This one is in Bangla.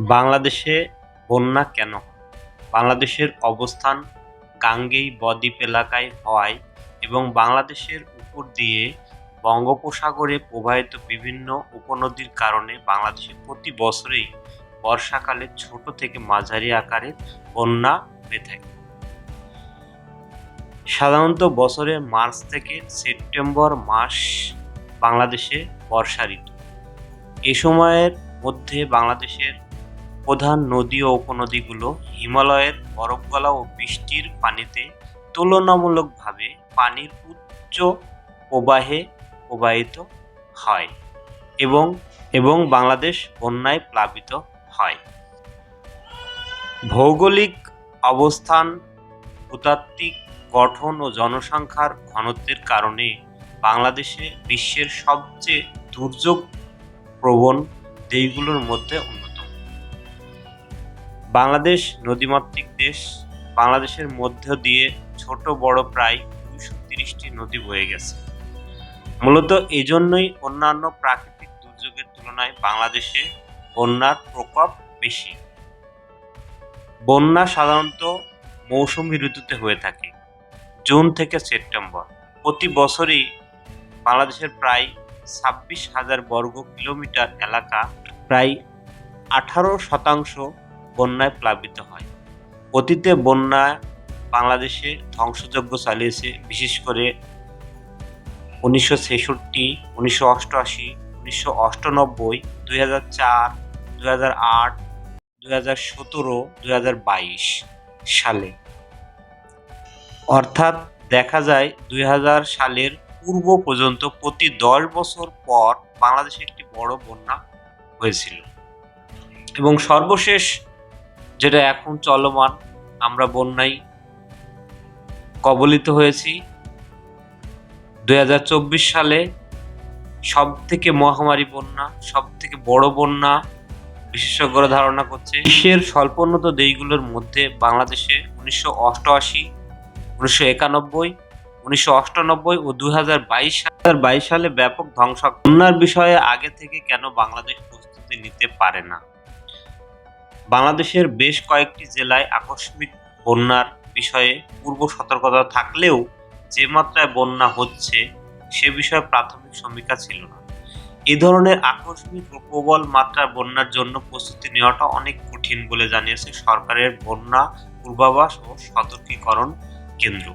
বাংলাদেশে বন্যা কেন? বাংলাদেশের অবস্থান গাঙ্গেয় বদ্বীপ এলাকায় হওয়ায় এবং বাংলাদেশের উপর দিয়ে বঙ্গোপসাগরে প্রবাহিত বিভিন্ন উপনদীর কারণে বাংলাদেশে প্রতি বছরেই বর্ষাকালে ছোট থেকে মাঝারি আকারের বন্যা হয়ে থাকে। সাধারণত বছরের মার্চ থেকে সেপ্টেম্বর মাস বাংলাদেশে বর্ষা ঋতু এ সময়ের মধ্যে বাংলাদেশের প্রধান নদী ও উপনদীগুলো হিমালয়ের বরফগলা ও বৃষ্টির পানিতে তুলনামূলকভাবে পানির উচ্চ প্রবাহে প্রবাহিত হয় এবং এবং বাংলাদেশ বন্যায় প্লাবিত হয়। ভৌগোলিক অবস্থান, ভূতাত্ত্বিক গঠন ও জনসংখ্যার ঘনত্বের কারণে বাংলাদেশে বিশ্বের সবচেয়ে দুর্যোগ প্রবণ দেশগুলোর মধ্যে অন্যতম। বাংলাদেশ নদীমাতৃক দেশ। বাংলাদেশের মধ্য দিয়ে ছোট বড় প্রায় দুশো তিরিশটি নদী বয়ে গেছে। মূলত এজন্যই অন্যান্য প্রাকৃতিক দুর্যোগের তুলনায় বাংলাদেশে বন্যার প্রকোপ বেশি। বন্যা সাধারণত মৌসুমী ঋতুতে হয়ে থাকে, জুন থেকে সেপ্টেম্বর। প্রতি বছরই বাংলাদেশের প্রায় ছাব্বিশ হাজার বর্গ কিলোমিটার এলাকা প্রায় আঠারো শতাংশ বন্যায় প্লাবিত হয়। অতীতে বন্যা বাংলাদেশে ধ্বংসযজ্ঞ চালিয়েছে, বিশেষ করে উনিশশো ছেষট্টি, উনিশশো অষ্টআশি, উনিশশো অষ্টানব্বই, দুই হাজার চার, দুই হাজার আট, দুই হাজার সতেরো, দুই হাজার বাইশ সালে। অর্থাৎ দেখা যায় দুই হাজার সালের পূর্ব পর্যন্ত প্রতি দশ বছর পর বাংলাদেশে একটি বড় বন্যা হয়েছিল। এবং সর্বশেষ যেটা এখন চলমান, আমরা বন্যায় কবলিত হয়েছি। দুই হাজার চব্বিশ সালে সব থেকে মহামারী বন্যা সব থেকে বড় বন্যা বিশেষজ্ঞরা ধারণা করছে, বিশ্বের স্বল্পোন্নত দেশগুলোর মধ্যে বাংলাদেশে উনিশশো অষ্টআশি, উনিশশো একানব্বই, উনিশশো অষ্টানব্বই ও দুই হাজার বাইশ হাজার বাইশ সালে ব্যাপক ধ্বংস বন্যার বিষয়ে আগে থেকে কেন বাংলাদেশ প্রস্তুতি নিতে পারে না? বাংলাদেশের বেশ কয়েকটি জেলায় আকস্মিক বন্যার বিষয়ে পূর্ব সতর্কতা থাকলেও যে মাত্রায় বন্যা হচ্ছে, সে বিষয়ে প্রাথমিক সমীক্ষা ছিল না। এ ধরনের আকস্মিক প্রবল মাত্রার বন্যার জন্য প্রস্তুতি নেওয়াটা অনেক কঠিন বলে জানিয়েছে সরকারের বন্যা পূর্বাভাস ও সতর্কীকরণ কেন্দ্র।